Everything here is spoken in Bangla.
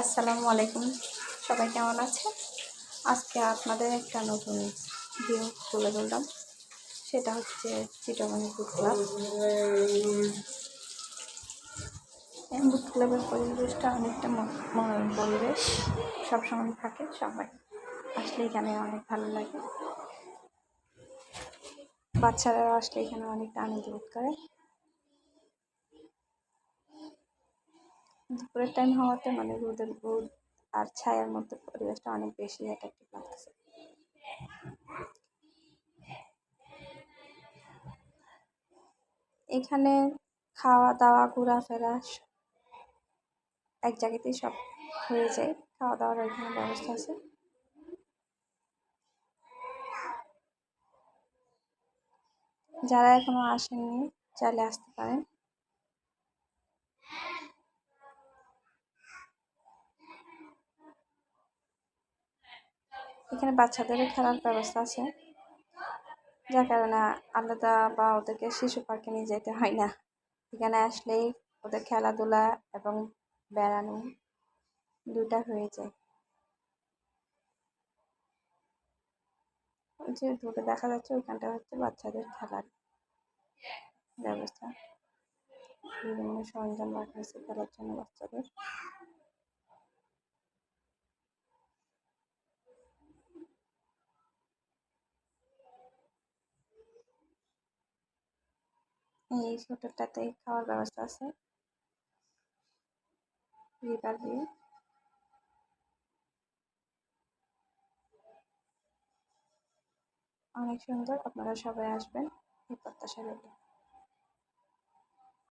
আসসালামু আলাইকুম। সবাই কেমন আছে আজকে আপনাদের একটা নতুন ভিউ তুলে ধরলাম। সেটা হচ্ছে চিটাগাং বুট ক্লাব বুট ক্লাবের পরিবেশটা অনেকটা পরিবেশ। সবসময় থাকে সবাই। আসলে এখানে অনেক ভালো লাগে। বাচ্চারাও আসলে এখানে অনেকটা আনন্দ বোধ করে। দুপুরের টাইম হওয়াতে মানে রোদের, রোদ আর ছায়ার মধ্যে পরিবেশটা অনেক বেশি অ্যাট্রাক্টিভ লাগতেছে। এখানে খাওয়া দাওয়া ঘোরাফেরা এক জায়গাতেই সব হয়ে যায়। খাওয়া দাওয়ার এখানে ব্যবস্থা আছে। যারা এখনও আসেননি, চাইলে আসতে পারেন। এখানে বাচ্চাদেরও খেলার ব্যবস্থা আছে। যার কারণে আলাদা বা ওদেরকে শিশু পার্কে নিয়ে যেতে হয় না। এখানে আসলেই ওদের খেলাধুলা এবং বেড়ানো দুটা হয়ে যায়। যে দূরে দেখা যাচ্ছে ওইখানটা হচ্ছে বাচ্চাদের খেলার ব্যবস্থা। বিভিন্ন সরঞ্জাম রাখা হয়েছে খেলার জন্য বাচ্চাদের। এই হোটেলটাতে খাওয়ার ব্যবস্থা আছে। রিভার ভিউ অনেক সুন্দর, আপনারা সবাই আসবেন। এই প্রত্যাশা রইল।